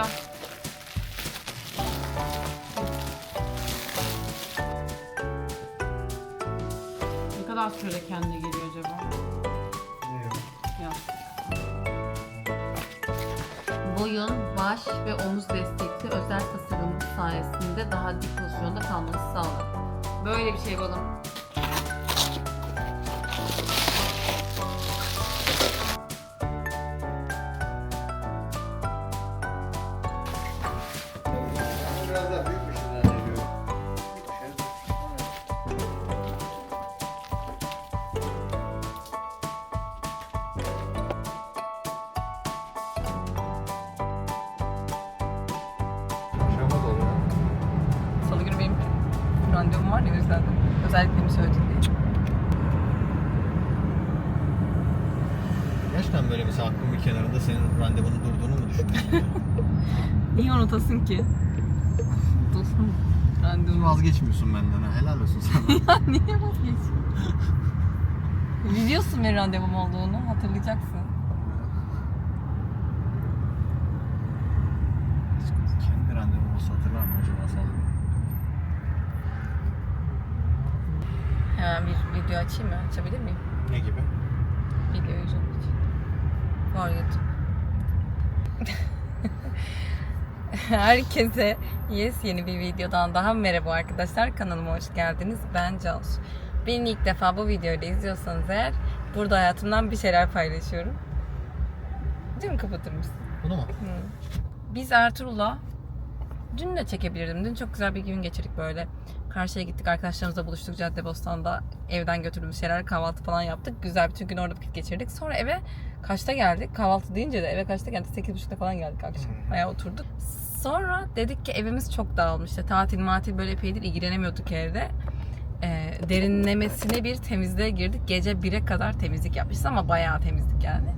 gel. Ne kadar sürede kendine geliyor acaba? Ya. Boyun, baş ve omuz destekli özel tasarım sayesinde daha dik pozisyonda kalmanızı sağlar. Böyle bir şey balım. Ki? Dostum Vazgeçmiyorsun benden ha. Helal olsun sana. Ya niye vazgeçiyorsun? Biliyorsun benim randevum olduğunu hatırlayacaksın. Kendi randevum olsa hatırlar mı acaba sana? Hemen bir video açayım mı? Açabilir miyim? Ne gibi? Videoyu izlemek için. Var YouTube. Herkese yes yeni bir videodan daha merhaba arkadaşlar. Kanalıma hoş geldiniz. Ben Cansu. Beni ilk defa bu videoyla izliyorsanız eğer burada hayatımdan bir şeyler paylaşıyorum. Değil mi kapatır mısın? Bunu mu? Hı. Biz Ertuğrul'la dün de çekebilirdim. Dün çok güzel bir gün geçirdik böyle. Karşıya gittik arkadaşlarımızla buluştuk Caddebostan'da. Evden götürdüğümüz şeyler kahvaltı falan yaptık. Güzel bütün gün orada vakit geçirdik. Sonra eve kaçta geldik? Kahvaltı deyince de eve kaçta geldik? 8.30'da falan geldik akşam. Bayağı oturduk. Sonra dedik ki evimiz çok dağılmış. İşte tatil matil böyle epeydir ilgilenemiyorduk evde. Ee, derinlemesine bir temizliğe girdik. Gece 1'e kadar temizlik yapmışız ama bayağı temizlik yani.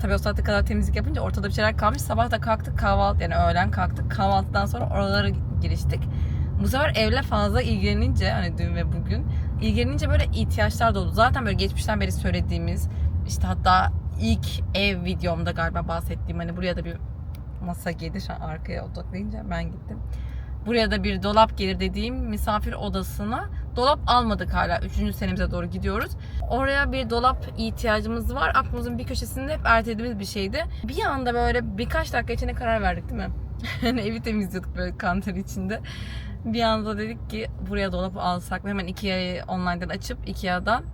Tabii o saate kadar temizlik yapınca ortada bir şeyler kalmış. Sabah da kalktık kahvaltı yani öğlen kalktık. Kahvaltıdan sonra oralara giriştik. Bu sefer evle fazla ilgilenince hani dün ve bugün ilgilenince böyle ihtiyaçlar doğdu. Zaten böyle geçmişten beri söylediğimiz işte hatta ilk ev videomda galiba bahsettiğim hani buraya da bir masa gelir şu arkaya odaklayınca ben gittim. Buraya da bir dolap gelir dediğim misafir odasına dolap almadık hala. Üçüncü senemize doğru gidiyoruz. Oraya bir dolap ihtiyacımız var. Aklımızın bir köşesinde hep ertelediğimiz bir şeydi. Bir anda böyle birkaç dakika içinde karar verdik değil mi? Hani evi temizliyorduk böyle kanter içinde. Bir anda dedik ki buraya dolap alsak ve hemen Ikea'yı online'dan açıp Ikea'dan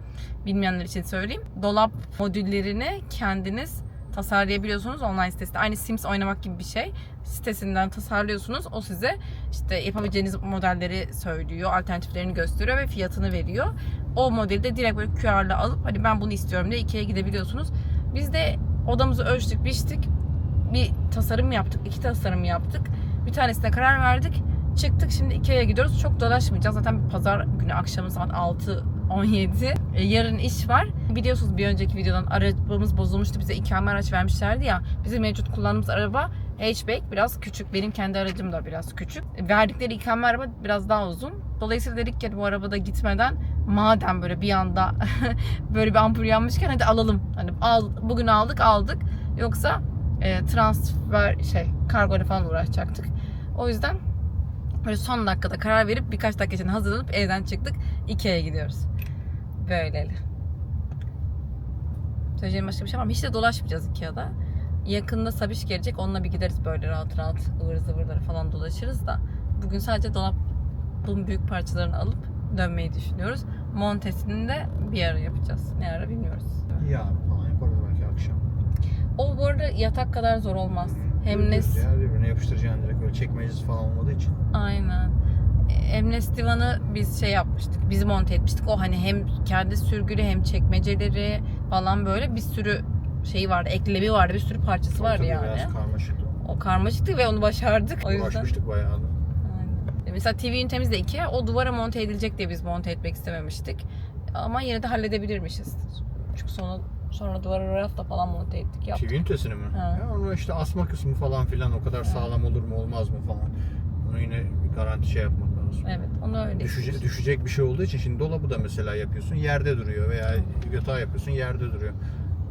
bilmeyenler için söyleyeyim. Dolap modüllerini kendiniz tasarlayabiliyorsunuz online sitesinde. Aynı Sims oynamak gibi bir şey. Sitesinden tasarlıyorsunuz. O size işte yapabileceğiniz modelleri söylüyor, alternatiflerini gösteriyor ve fiyatını veriyor. O modeli de direkt böyle QR'la alıp hani ben bunu istiyorum diye Ikea'ya gidebiliyorsunuz. Biz de odamızı ölçtük, biçtik. Bir tasarım yaptık, iki tasarım yaptık. Bir tanesine karar verdik. Çıktık şimdi Ikea'ya gidiyoruz. Çok dolaşmayacağız. Zaten pazar günü akşamı saat 6 17. E, yarın iş var. Biliyorsunuz bir önceki videodan arabamız bozulmuştu. Bize ikame araç vermişlerdi ya. Bizim mevcut kullandığımız araba hatchback biraz küçük. Benim kendi aracım da biraz küçük. Verdikleri ikame araba biraz daha uzun. Dolayısıyla dedik ki bu arabada gitmeden madem böyle bir anda böyle bir ampul yanmışken hadi alalım. Hani al, bugün aldık aldık. Yoksa e, transfer şey kargo falan uğraşacaktık. O yüzden böyle son dakikada karar verip birkaç dakika için hazırlanıp evden çıktık. Ikea'ya gidiyoruz. Böyleli. Söyleyeceğim başka bir şey var mı? Hiç de dolaşmayacağız Ikea'da. Yakında Sabiş gelecek. Onunla bir gideriz böyle rahat rahat ıvır zıvırları falan dolaşırız da. Bugün sadece dolabın büyük parçalarını alıp dönmeyi düşünüyoruz. Montesini de bir ara yapacağız. Ne ara bilmiyoruz. Yarın falan yaparız belki akşam. O bu arada yatak kadar zor olmaz. Hem ne... Birbirine yapıştıracaksın direkt öyle çekmecesi falan olmadığı için. Aynen. Emnes divanı biz şey yapmıştık. Biz monte etmiştik. O hani hem kendi sürgülü hem çekmeceleri falan böyle bir sürü şeyi vardı. Eklevi vardı. Bir sürü parçası vardı Tabii yani. Biraz karmaşıktı. O karmaşıktı ve onu başardık. O yüzden. Uğraşmıştık bayağı da. Aynen. Mesela TV ünitemiz de iki. O duvara monte edilecek diye biz monte etmek istememiştik. Ama yine de halledebilirmişiz. Çünkü sonra sonra duvara rafla falan monte ettik. Yaptık. TV ünitesini mi? Ha. Ya onu işte asma kısmı falan filan o kadar sağlam olur mu olmaz mı falan. Onu yine garanti şey lazım. Evet onu öyle. Düşecek, düşecek bir şey olduğu için şimdi dolabı da mesela yapıyorsun yerde duruyor veya yatağı yapıyorsun yerde duruyor.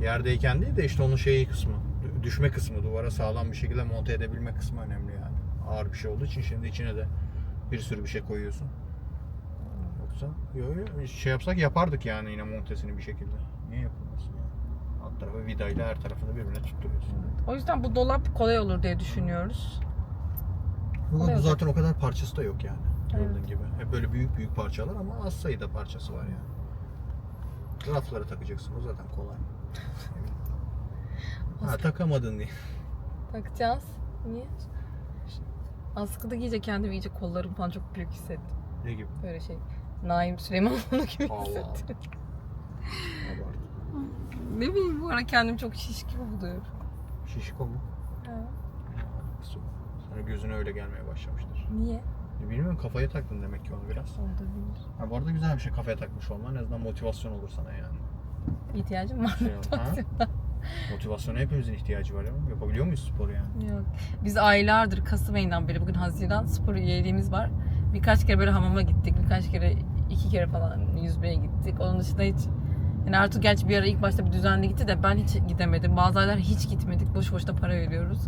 Yerdeyken değil de işte onun şeyi kısmı, dü- düşme kısmı, duvara sağlam bir şekilde monte edebilme kısmı önemli yani. Ağır bir şey olduğu için şimdi içine de bir sürü bir şey koyuyorsun. Yoksa yok yok şey yapsak yapardık yani yine montesini bir şekilde. Niye yapılmasın yani? Alt tarafı vidayla her tarafını birbirine tutturuyorsun. O yüzden bu dolap kolay olur diye düşünüyoruz. Bu, Kolay bu zaten o kadar parçası da yok yani. Gördüğün Evet. gibi. Hep böyle büyük büyük parçalar ama az sayıda parçası var yani. Raflara takacaksın. O zaten kolay. ha takamadın diye. Bakacağız. Niye? Askıda giyince kendimi iyice kollarım falan çok büyük hissettim. Ne gibi? Böyle şey. Naim Süleymanoğlu gibi Allah hissettim. Ne bileyim bu ara kendimi çok şiş gibi buluyorum. Şişko mu? Ha. Sana gözüne öyle gelmeye başlamıştır. Niye? Bilmiyorum kafaya taktın demek ki onu biraz. Olabilir. Ha, bu arada güzel bir şey kafaya takmış olman. En azından motivasyon olur sana yani. İhtiyacım var. Şey, ha? Motivasyona hepimizin ihtiyacı var ya. Yapabiliyor muyuz spor yani? Yok. Biz aylardır Kasım ayından beri bugün Haziran spor üyeliğimiz var. Birkaç kere böyle hamama gittik. Birkaç kere iki kere falan yüzmeye gittik. Onun dışında hiç yani Artu gerçi bir ara ilk başta bir düzenli gitti de ben hiç gidemedim. Bazı aylar hiç gitmedik. Boş boşta para veriyoruz.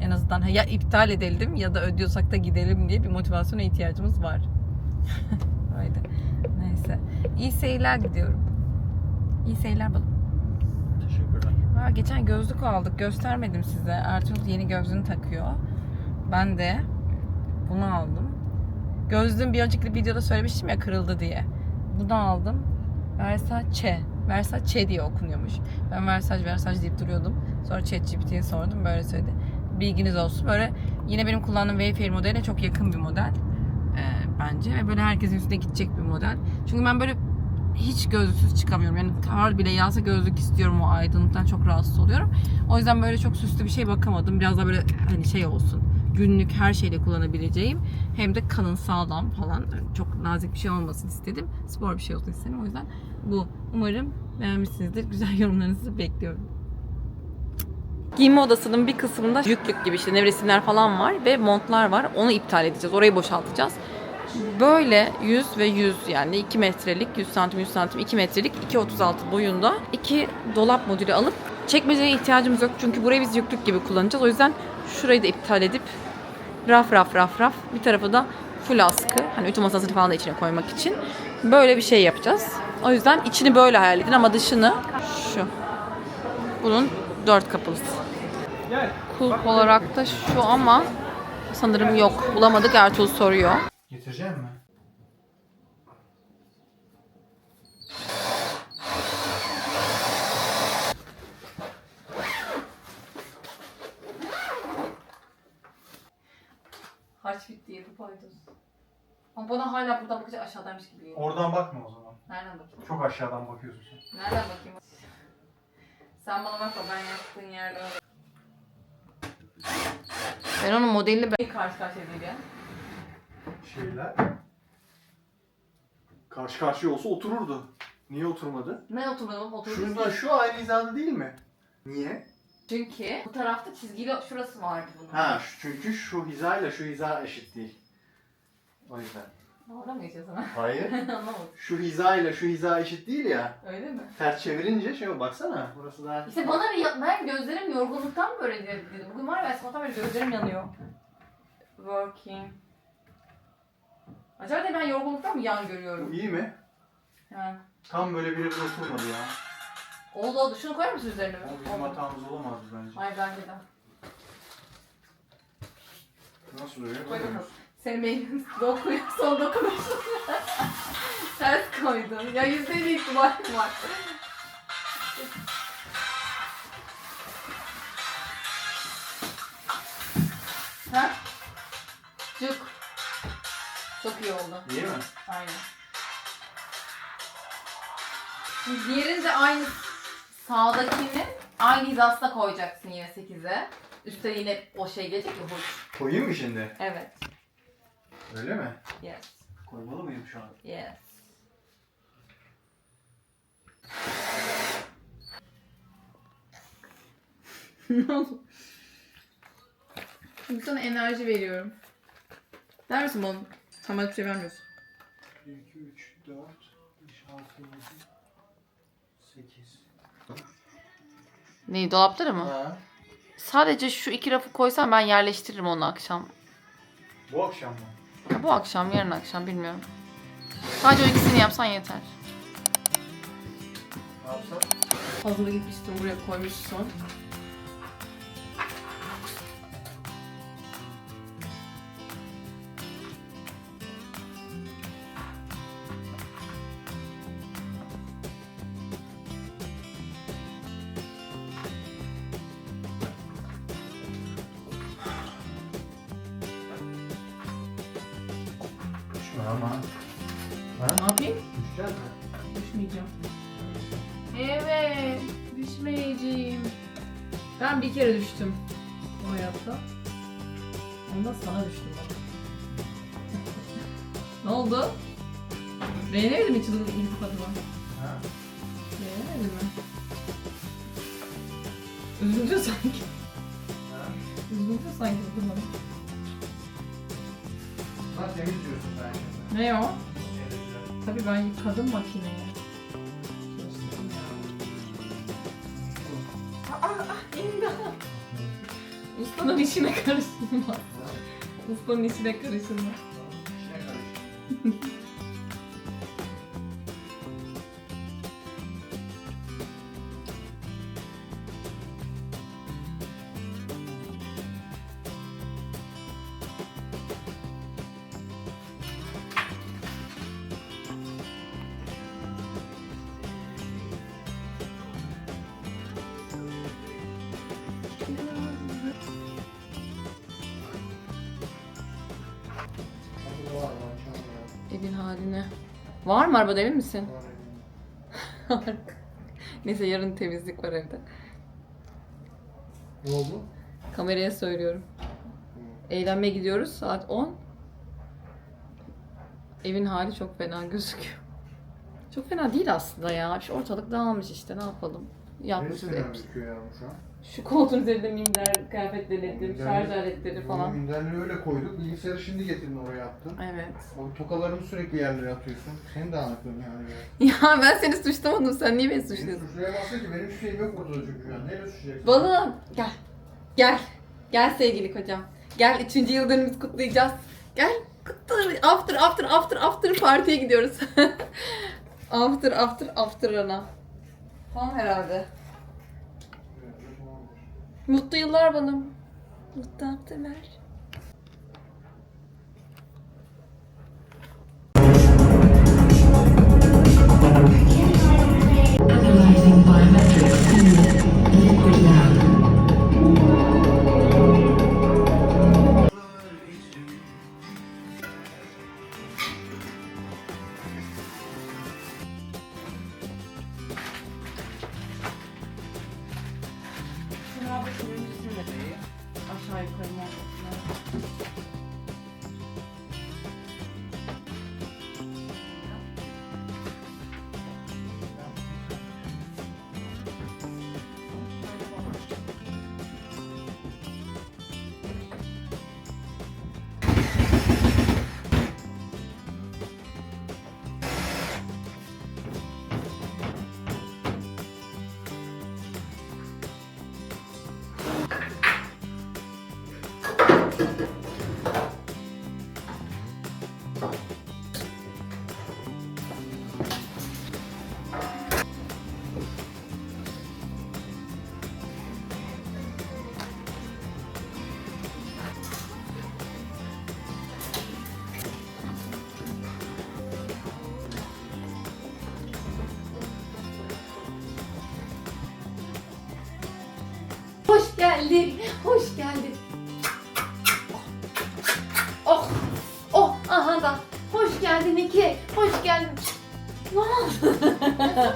En azından ya iptal edelim ya da ödüyorsak da gidelim diye bir motivasyona ihtiyacımız var. Öyle. Neyse. İyi seyirler gidiyorum. İyi seyirler balım. Teşekkürler. Ha, geçen gözlük aldık. Göstermedim size. Ertuğrul yeni gözlüğünü takıyor. Ben de bunu aldım. Gözlüğüm bir önceki videoda söylemiştim ya kırıldı diye. Bunu aldım. Versace. Versace diye okunuyormuş. Ben Versace Versace deyip duruyordum. Sonra ChatGPT'ye sordum. Böyle söyledi. Bilginiz olsun. Böyle yine benim kullandığım Wayfair modeline çok yakın bir model. Ee, bence. Ve böyle herkesin üstüne gidecek bir model. Çünkü ben böyle hiç gözlüksüz çıkamıyorum. Yani kar bile yağsa gözlük istiyorum o aydınlıktan çok rahatsız oluyorum. O yüzden böyle çok süslü bir şey bakamadım. Biraz daha böyle hani şey olsun. Günlük her şeyle kullanabileceğim. Hem de kalın sağlam falan. Çok nazik bir şey olmasın istedim. Spor bir şey olsun istedim. O yüzden bu. Umarım beğenmişsinizdir. Güzel yorumlarınızı bekliyorum. Giyinme odasının bir kısmında yük yük gibi işte nevresimler falan var ve montlar var. Onu iptal edeceğiz. Orayı boşaltacağız. Böyle 100 ve 100 yani 2 metrelik 100 santim 100 santim 2 metrelik 2.36 boyunda iki dolap modülü alıp çekmeceye ihtiyacımız yok. Çünkü burayı biz yüklük gibi kullanacağız. O yüzden şurayı da iptal edip raf raf raf raf bir tarafı da full askı. Hani ütü masasını falan da içine koymak için. Böyle bir şey yapacağız. O yüzden içini böyle hayal edin ama dışını şu. Bunun dört kapılısı. Kulp olarak da şu ama sanırım yok. Bulamadık Ertuğrul soruyor. Getireceğim mi? Harç bitti yedi paydos. Ama bana hala buradan bakınca aşağıdaymış gibi geliyor. Oradan bakma o zaman. Nereden bakayım? Çok aşağıdan bakıyorsun sen. Nereden bakayım? Sen bana bakma ben yattığın yerde öyle. Ben onun modelini ben karşı karşıya değil ya. Şeyler. Karşı karşıya olsa otururdu. Niye oturmadı? Ne oturmadım oturdum. Şuradan şu aynı hizada değil mi? Niye? Çünkü bu tarafta çizgili şurası vardı bunun. Ha şu- çünkü şu hizayla şu hiza eşit değil. O yüzden. Dalga mı geçiyorsun ha? Hayır. Anlamadım. şu hizayla şu hiza eşit değil ya. Öyle mi? Ters çevirince şey baksana. Burası daha... İşte bana bir ya- ben gözlerim yorgunluktan böyle dedim. Bugün var ya sabahtan beri gözlerim yanıyor. Working. Acaba de ben yorgunluktan mı yan Bu görüyorum? iyi mi? Ha. Tam böyle bir oturmadı ya. Oldu oldu. Şunu koyar mısın üzerine? O bizim Oldu. hatamız olamazdı bence. Hayır bence de. Nasıl öyle? Koy bakalım. Senin beyninin dokuyor, son dokunuşun. Ters koydun. Ya yüzde bir ihtimal var. ha? Cuk. Çok iyi oldu. İyi mi? Aynen. Şimdi diğerini de aynı sağdakini aynı hizasına koyacaksın yine 8'e. Üstte yine o şey gelecek ya hoş. Koyayım mı şimdi? Evet. Öyle mi? Yes. Koymalı mıyım şu an? Yes. ne oldu? Şimdi sana enerji veriyorum. Der misin bana? Sen bana bir şey vermiyorsun. 1, 2, 3, 4, 5, 6, 7, 8. Neyi dolapları mı? Ha. Sadece şu iki rafı koysam ben yerleştiririm onu akşam. Bu akşam mı? Ya bu akşam, yarın akşam bilmiyorum. Sadece o ikisini yapsan yeter. Ne yapsak? Hazırı gitmiştim buraya koymuşsun. Ben bir kere düştüm bu hayatta. Onda sana düştüm bak. ne oldu? Beğenemedin mi çılgın iltifatımı? Ha? Beğenemedin mi? Üzüldü sanki. Ha? Üzüldü sanki bu bana. Lan temiz diyorsun sen şimdi. Ne o? Tabii ben yıkadım makineyi. ん。だ息子の西中るしん。ま息子西中るしん。ま var, var. Evin haline. Var mı arabada emin misin? Var evin. Neyse yarın temizlik var evde. Ne oldu? Kameraya söylüyorum. Eğlenmeye gidiyoruz saat 10. Evin hali çok fena gözüküyor. Çok fena değil aslında ya. Şu ortalık dağılmış işte ne yapalım. Yapmışız Neresinden etmişiz. gözüküyor ya şu an? Şu koltuğun üzerinde minder, kıyafetleri, etleri, Minder- şarj aletleri falan. Minderleri öyle koyduk. Bilgisayarı şimdi getirdin oraya attın. Evet. O tokalarını sürekli yerlere atıyorsun. Senin de anlattığın yani. Ya ben seni suçlamadım. Sen niye beni Benim suçluyorsun? suçlayamazsın ki benim hiçbir şeyim yok ortada çünkü an. Neyle suçlayacaksın? Balım gel. Gel. Gel sevgili kocam. Gel üçüncü yıl dönümümüzü kutlayacağız. Gel. Kutla. After after after after partiye gidiyoruz. after after after ana. Tamam herhalde. Mutlu yıllar balım. Mutlu afterlar. Geldin. Hoş geldin. Oh. Oh. Aha da. Hoş geldin iki. Hoş geldin.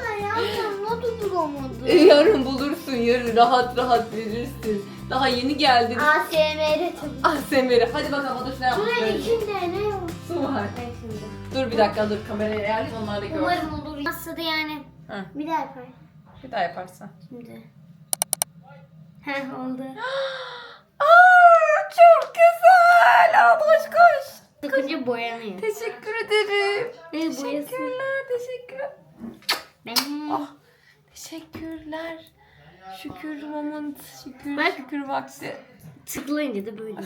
Hayatım nasıl bulamadım? E, yarın bulursun. Yarın rahat rahat verirsin. Daha yeni geldin. ASMR'de tabii. Semeri. Hadi bakalım o da ne yapmış Şuraya içinde ne yok? Su var. Dur bir dakika dur kamerayı ayarlayayım onlar da görsün. Umarım olur. Nasıl da yani. Hı. Bir daha yapar. Bir daha yaparsan. Şimdi. Heh oldu. Aa, çok güzel. Al koş koş. Sıkınca boyanıyor. Teşekkür ederim. Ne boyası? Teşekkürler. Teşekkür. Ben Ah, teşekkürler. Şükür moment, şükür, Bak. şükür vakti. Tıklayınca da böyle.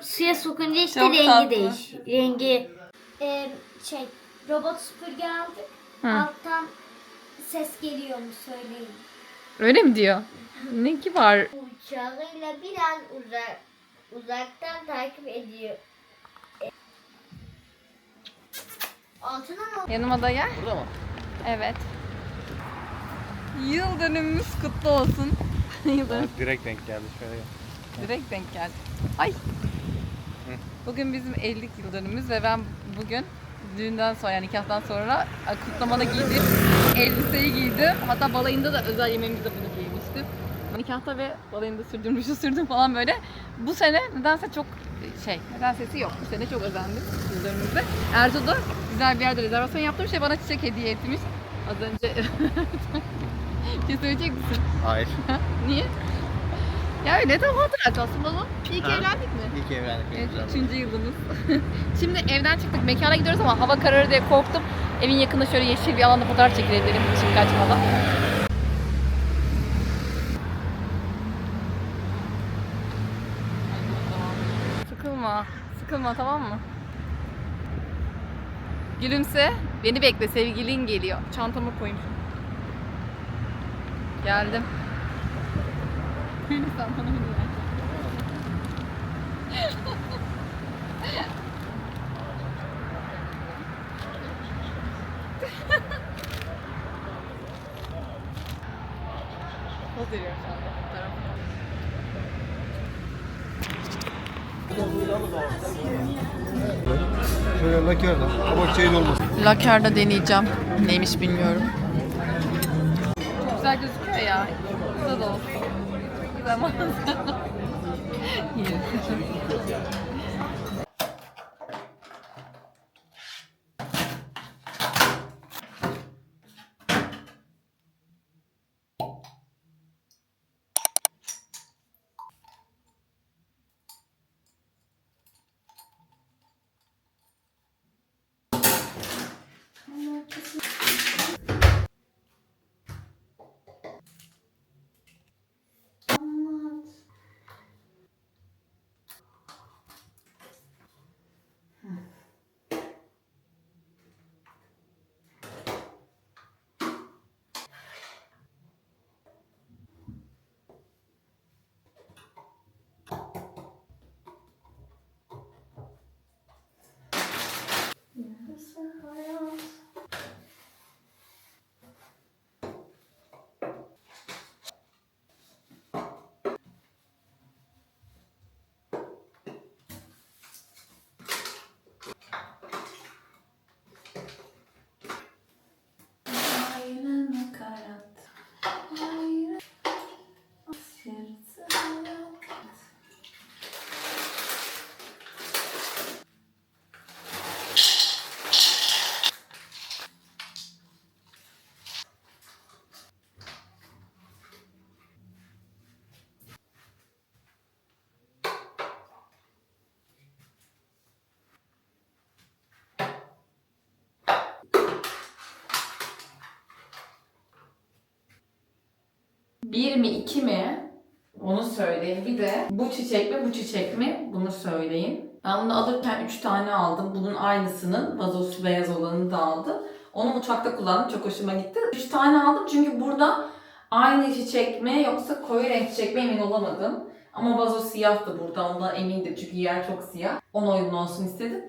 Suya sokunca işte Çok rengi tatlı. değiş. Rengi. Ee, şey robot süpürge aldık. Hı. Alttan ses geliyor mu söyleyin. Öyle mi diyor? Ne ki var? Uçağıyla biraz uzak uzaktan takip ediyor. Altına mı? Yanıma da gel. Burada mı? Evet. Yıl dönümümüz kutlu olsun. Yıl dönüm. Direkt denk geldi şöyle. Direkt denk geldi. Ay. Bugün bizim evlilik yıl dönümümüz ve ben bugün düğünden sonra yani nikahtan sonra kutlamada giydiğim elbiseyi giydim. Hatta balayında da özel yemeğimizde bunu giymiştim. Nikahta ve balayında sürdüm, ruju sürdüm falan böyle. Bu sene nedense çok şey, neden sesi yok. Bu sene çok özendim yıl dönümümüzde. Ertuğ da güzel bir yerde rezervasyon yaptım. Şey bana çiçek hediye etmiş. Az önce bir şey söyleyecek misin? Hayır. Niye? Ya öyle de hatıra kalsın baba. İyi ki Ha? evlendik mi? İyi ki evlendik. Evet, güzel. üçüncü yılımız. Şimdi evden çıktık, mekana gidiyoruz ama hava kararır diye korktum. Evin yakında şöyle yeşil bir alanda fotoğraf çekilelim dedim ışık kaçmadan. Sıkılma, sıkılma tamam mı? Gülümse, beni bekle sevgilin geliyor. Çantama koyayım. Geldim. Sen bana bir ver. Poz veriyorum şu anda fotoğrafı. Ama şey de olmasın. Laker'da deneyeceğim. Neymiş bilmiyorum. Çok güzel gözüküyor ya. Güzel da olsun. Güzel manzara. Bir mi iki mi? Onu söyleyin. Bir de bu çiçek mi bu çiçek mi? Bunu söyleyin. Ben bunu alırken üç tane aldım. Bunun aynısının vazosu beyaz olanını da aldım. Onu mutfakta kullandım. Çok hoşuma gitti. Üç tane aldım çünkü burada aynı çiçek mi yoksa koyu renk çiçek mi emin olamadım. Ama vazo siyahtı burada. Ondan emindim çünkü yer çok siyah. Ona uyumlu olsun istedim.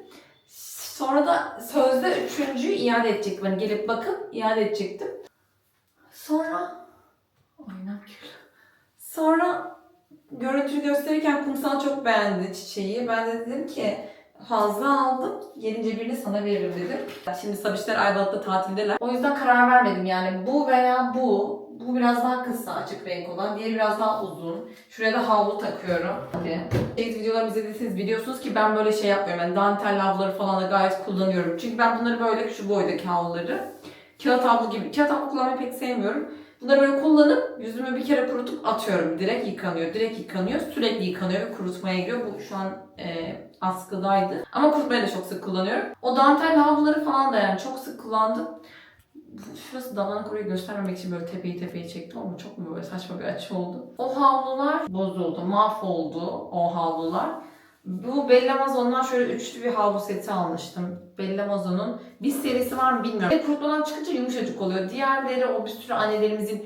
Sonra da sözde üçüncüyü iade edecektim. Hani gelip bakıp iade edecektim. Sonra Aynen gül. Sonra görüntülü gösterirken kumsal çok beğendi çiçeği. Ben de dedim ki fazla aldım. Gelince birini sana veririm dedim. Şimdi Sabişler Ayvalık'ta tatildeler. O yüzden karar vermedim yani bu veya bu. Bu biraz daha kısa açık renk olan. Diğeri biraz daha uzun. Şuraya da havlu takıyorum. Şey, videolarımı izlediyseniz biliyorsunuz ki ben böyle şey yapmıyorum. Yani dantel havluları falan da gayet kullanıyorum. Çünkü ben bunları böyle şu boydaki havluları. Kağıt havlu gibi. Kağıt havlu kullanmayı pek sevmiyorum. Bunları böyle kullanıp yüzümü bir kere kurutup atıyorum. Direkt yıkanıyor. Direkt yıkanıyor. Sürekli yıkanıyor ve kurutmaya giriyor. Bu şu an e, askıdaydı. Ama kurutmayı da çok sık kullanıyorum. O dantel havluları falan da yani çok sık kullandım. şurası dağınık orayı göstermemek için böyle tepeyi tepeyi çektim ama çok mu böyle saçma bir açı oldu. O havlular bozuldu, mahvoldu o havlular. Bu Bellamazon'dan şöyle üçlü bir havlu seti almıştım. Bellamazon'un bir serisi var mı bilmiyorum. Ve kurtlanan çıkınca yumuşacık oluyor. Diğerleri o bir sürü annelerimizin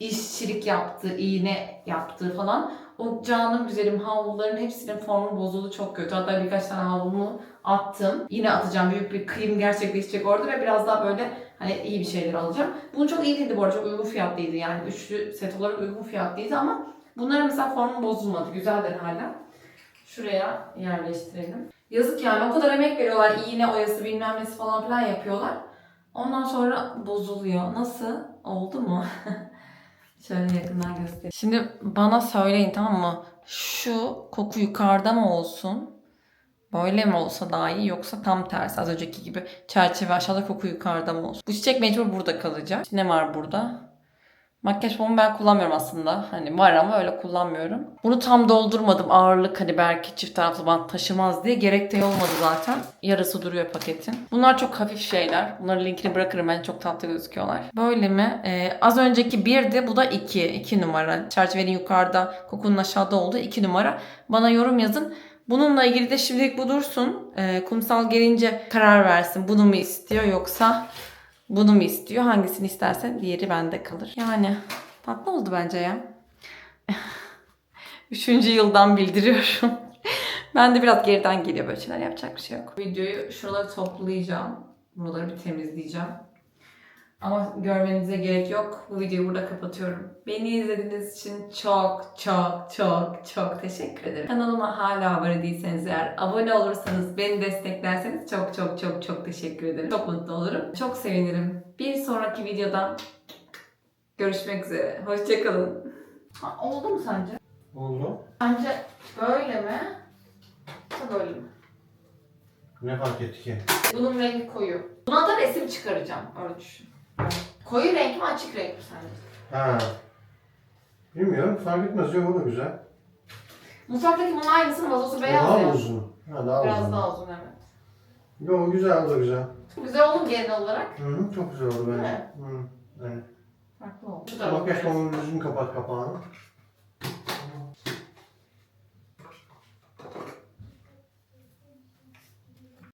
işçilik yaptığı, iğne yaptığı falan. O canım güzelim havluların hepsinin formu bozuldu çok kötü. Hatta birkaç tane havlumu attım. Yine atacağım. Büyük bir kıyım gerçekleşecek orada ve biraz daha böyle hani iyi bir şeyler alacağım. Bunun çok iyi değildi bu arada. Çok uygun fiyatlıydı yani. Üçlü set olarak uygun fiyatlıydı ama bunların mesela formu bozulmadı. Güzeldir hala. Şuraya yerleştirelim. Yazık yani o kadar emek veriyorlar. İğne oyası bilmem nesi falan filan yapıyorlar. Ondan sonra bozuluyor. Nasıl? Oldu mu? Şöyle yakından göstereyim. Şimdi bana söyleyin tamam mı? Şu koku yukarıda mı olsun? Böyle mi olsa daha iyi yoksa tam tersi az önceki gibi çerçeve aşağıda koku yukarıda mı olsun? Bu çiçek mecbur burada kalacak. Ne var burada? Makyaj fomu ben kullanmıyorum aslında. Hani var ama öyle kullanmıyorum. Bunu tam doldurmadım. Ağırlık hani belki çift taraflı bant taşımaz diye. Gerek de olmadı zaten. Yarısı duruyor paketin. Bunlar çok hafif şeyler. Bunların linkini bırakırım ben. Çok tatlı gözüküyorlar. Böyle mi? Ee, az önceki birdi. Bu da iki. iki numara. Çerçevenin yukarıda, kokunun aşağıda olduğu iki numara. Bana yorum yazın. Bununla ilgili de şimdilik bu dursun. Ee, kumsal gelince karar versin. Bunu mu istiyor yoksa bunu mu istiyor? Hangisini isterse diğeri bende kalır. Yani tatlı oldu bence ya. Üçüncü yıldan bildiriyorum. ben de biraz geriden geliyor böyle şeyler yapacak bir şey yok. Videoyu şuraları toplayacağım. Buraları bir temizleyeceğim. Ama görmenize gerek yok. Bu videoyu burada kapatıyorum. Beni izlediğiniz için çok çok çok çok teşekkür ederim. Kanalıma hala abone değilseniz eğer abone olursanız beni desteklerseniz çok çok çok çok teşekkür ederim. Çok mutlu olurum. Çok sevinirim. Bir sonraki videoda görüşmek üzere. Hoşçakalın. Oldu mu sence? Oldu. Sence böyle mi? Yoksa böyle mi? Ne fark etti ki? Bunun rengi koyu. Buna da resim çıkaracağım. Öyle düşün. Koyu renk mi açık renk mi sence? Ha. Bilmiyorum fark etmez yok o da güzel. Mutfaktaki bunun aynısının vazosu beyaz daha ya. mı uzun? Ha daha Biraz uzun. daha uzun evet. Yok güzel o da güzel. Güzel oldu mu genel olarak? Hı hı, çok güzel oldu bence. mi? Hı. Evet. Farklı oldu. Şu tarafa Makyaj koyarız. pamuğunu düzgün kapat kapağını.